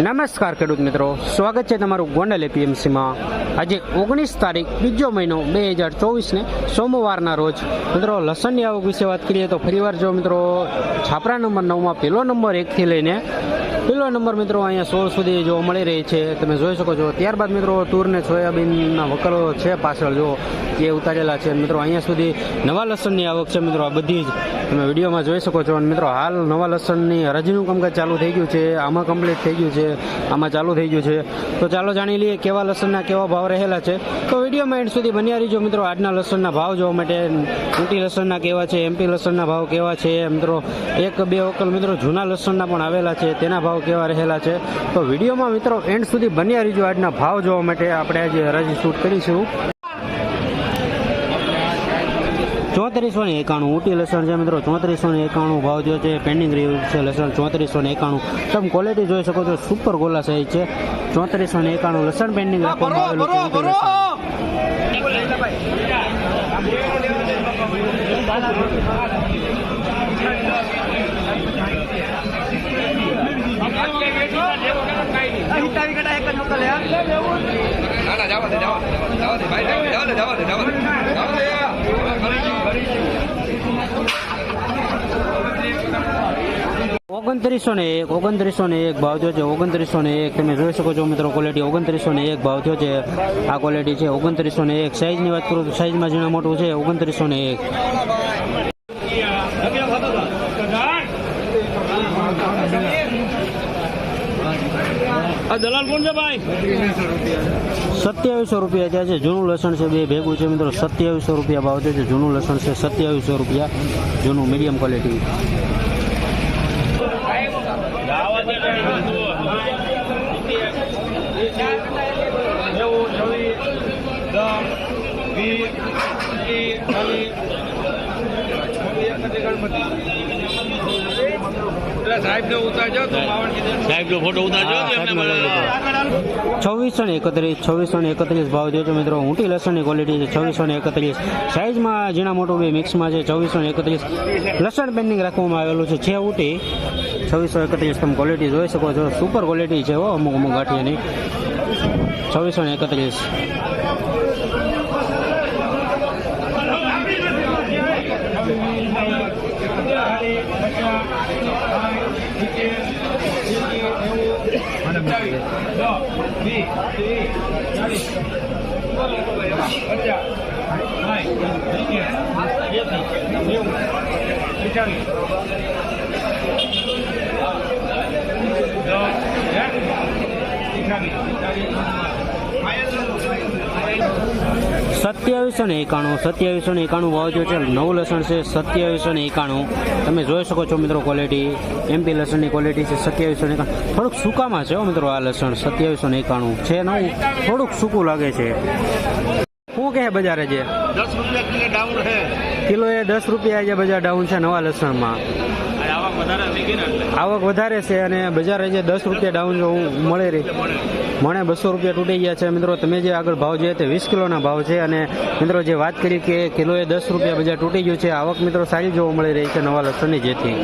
નમસ્કાર ખેડૂત મિત્રો. સ્વાગત છે તમારું ગોંડલ એપીએમસીમાં. આજે ઓગણીસ તારીખ, બીજો મહિનો, બે હજાર ચોવીસને સોમવારના રોજ. મિત્રો, લસણની આવક વિશે વાત કરીએ તો ફરીવાર જો મિત્રો, છાપરા નંબર નવમાં પહેલો નંબર એકથી લઈને પહેલો નંબર મિત્રો અહીંયા સોળ સુધી જોવા મળી રહી છે. તમે જોઈ શકો છો, ત્યારબાદ મિત્રો તૂરને સોયાબીનના વકલો છે પાછળ. જો એ ઉતારેલા છે. મિત્રો, અહીંયા સુધી નવા લસણની આવક છે. મિત્રો, આ બધી જ તમે વિડીયોમાં જોઈ શકો છો. અને મિત્રો, હાલ નવા લસણની હરાજીનું કામકાજ ચાલુ થઈ ગયું છે. આમાં કમ્પ્લીટ થઈ ગયું છે. આમાં ચાલુ થઈ ગયું છે. તો ચાલો જાણી લઈએ કેવા લસણના કેવા ભાવ રહેલા છે. તો વિડીયોમાં એન્ડ સુધી બન્યા રહીજો. મિત્રો, આજના લસણના ભાવ જોવા માટે ઊંટી લસણના કેવા છે એમપી લસણના ભાવ કેવા છે? મિત્રો, એક, બે વકલ મિત્રો, જૂના લસણના પણ આવેલા છે. તેના ભાવ કેવા રહેલા છે? તો વિડીયોમાં મિત્રો, એન્ડ સુધી બન્યા રહીજો. આજના ભાવ જોવા માટે આપણે આજે હરાજી શૂટ કરીશું. ચોત્રીસો ને એકાણું. ઊંટી લસણ છે મિત્રો ચોત્રીસો ને એકાણું. ભાવ જો છે પેન્ડિંગ રહ્યું છે લસણ ચોત્રીસો ને એકાણું. તમે ક્વોલિટી જોઈ શકો છો સુપર ગોલા સાઈઝ છે. ચોત્રીસો ને એકાણું લસણ પેન્ડિંગ રાખવામાં આવેલું છે ઊંટી લસણ. ના ના જવા દે જવા દે જવા દે, ભાઈ, જવા ઓગણત્રીસો ને એક, ઓગણત્રીસો ને એક ભાવ થયો છે, ઓગણત્રીસો ને એક. તમે જોઈ શકો છો મિત્રો ક્વોલિટી ઓગણત્રીસો ને એક ભાવ થયો છે. આ ક્વોલિટી છે ઓગણત્રીસો ને એક. સાઈઝની વાત કરું તો સાઇઝમાં ઝીણા મોટું છે, ઓગણત્રીસો ને એક. દલાલ કોણ છે ભાઈ? સત્યાવીસો રૂપિયા ત્યાં છે. જૂનું લસણ છે બે ભેગું છે મિત્રો. સત્યાવીસો રૂપિયા ભાવ છે. જૂનું લસણ છે સત્યાવીસો રૂપિયા જૂનું મીડિયમ ક્વોલિટી સાહેબ ફોટો ઉતારજો સાહેબનો. છવ્વીસો ને એકત્રીસ છવ્વીસો ને એકત્રીસ ભાવ થયો મિત્રો. ઊંટી લસણની ક્વોલિટી છે છવ્વીસો ને એકત્રીસ. સાઇઝમાં ઝીણા મોટું બે મિક્સમાં છે છવ્વીસો ને એકત્રીસ. લસણ પેન્ડિંગ રાખવામાં આવેલું છે છે ઊંટી છવ્વીસો એકત્રીસ તમે ક્વોલિટી જોઈ શકો છો. સુપર ક્વોલિટી છે હો અમુક અમુક ગાંઠિયાની. છવ્વીસો ને એકત્રીસ. 一。સત્યાવીસો ને એકાણું સત્યાવીસો ને એકાણું ભાવ જો છે નવું લસણ છે સત્યાવીસો ને એકાણું. તમે જોઈ શકો છો મિત્રો ક્વોલિટી એમપી લસણની ક્વોલિટી છે સત્યાવીસો ને એકાણું. થોડુંક સૂકામાં છે હો મિત્રો આ લસણ સત્યાવીસો ને એકાણું. છે નવું? થોડુંક સૂકું લાગે છે. શું કહે બજારે છે દસ રૂપિયા કિલો ડાઉન છે. કિલો એ દસ રૂપિયા જે બજાર ડાઉન છે નવા લસણમાં. આવક વધારે છે અને બજાર જે દસ રૂપિયા ડાઉન જો મળે રહી. મને બસો રૂપિયા તૂટી ગયા છે. મિત્રો તમે જે આગળ ભાવ જોઈએ તે વીસ કિલોના ભાવ છે અને મિત્રો જે વાત કરી કે કિલોએ દસ રૂપિયા બજાર તૂટી ગયું છે આવક મિત્રો સારી જોવા મળી રહી છે નવા લસણની જેથી.